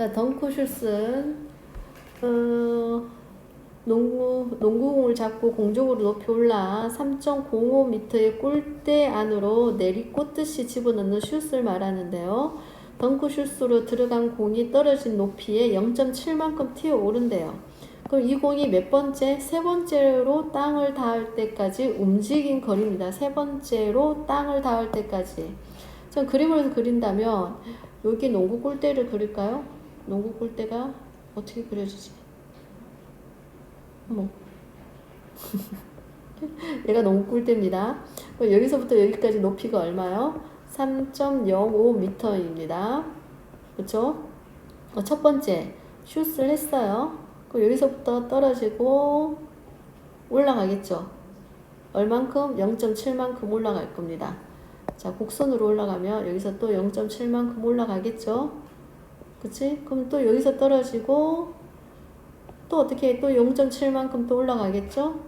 자, 덩크 슛은 어, 농구 농구공을 잡고 공중으로 높이 올라 3.05m의 골대 안으로 내리꽂듯이 집어넣는 슛을 말하는데요. 덩크슛으로 들어간 공이 떨어진 높이에 0.7만큼 튀어 오른대요. 그럼 이 공이 몇 번째? 세 번째로 땅을 닿을 때까지 움직인 거리입니다. 세 번째로 땅을 닿을 때까지. 전 그림을 그린다면 여기 농구 골대를 그릴까요? 농구 골대가 어떻게 그려지지? 어머. 얘가 농구 골대입니다. 여기서부터 여기까지 높이가 얼마요? 3.05m입니다. 그렇죠? 어, 첫 번째 슛을 했어요. 그럼 여기서부터 떨어지고 올라가겠죠. 얼만큼? 0.7만큼 올라갈 겁니다. 자, 곡선으로 올라가면 여기서 또 0.7만큼 올라가겠죠. 그치? 그럼 또 여기서 떨어지고 또 어떻게 또 0.7만큼 또 올라가겠죠?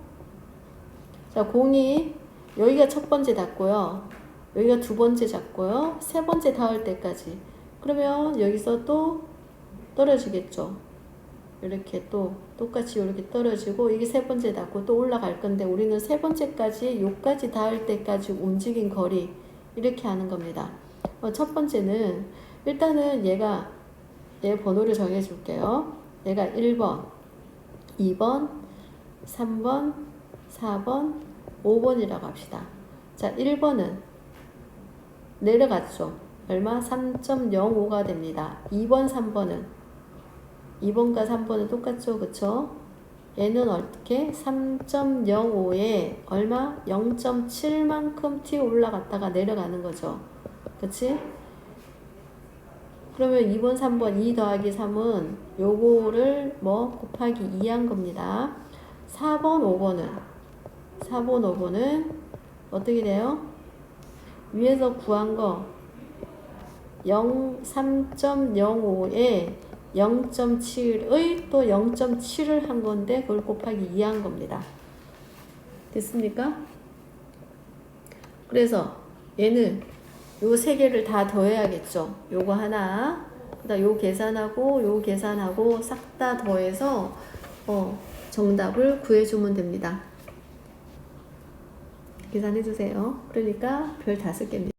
자, 공이 여기가 첫 번째 닿고요. 여기가 두 번째 닿고요. 세 번째 닿을 때까지. 그러면 여기서 또 떨어지겠죠. 이렇게 또 똑같이 이렇게 떨어지고 이게 세 번째 닿고 또 올라갈 건데 우리는 세 번째까지 요까지 닿을 때까지 움직인 거리 이렇게 하는 겁니다. 어, 첫 번째는 일단은 얘가 얘 번호를 정해 줄게요. 얘가 1번, 2번, 3번, 4번, 5번이라고 합시다. 자, 1번은 내려갔죠. 얼마? 3.05가 됩니다. 2번, 3번은 2번과 3번은 똑같죠. 그쵸? 얘는 어떻게? 3.05에 얼마? 0.7만큼 튀어 올라갔다가 내려가는 거죠. 그치? 그러면 2번, 3번, 2 더하기 3은 요거를 뭐 곱하기 2 한 겁니다. 4번, 5번은 4번, 5번은 어떻게 돼요? 위에서 구한 거 0, 3.05에 0.7의 또 0.7을 한 건데 그걸 곱하기 2 한 겁니다. 됐습니까? 그래서 얘는 요 세 개를 다 더해야겠죠. 요거 하나, 그다음 요 계산하고 요 계산하고 싹 다 더해서 어, 정답을 구해주면 됩니다. 계산해 주세요. 그러니까 별 다섯 개입니다.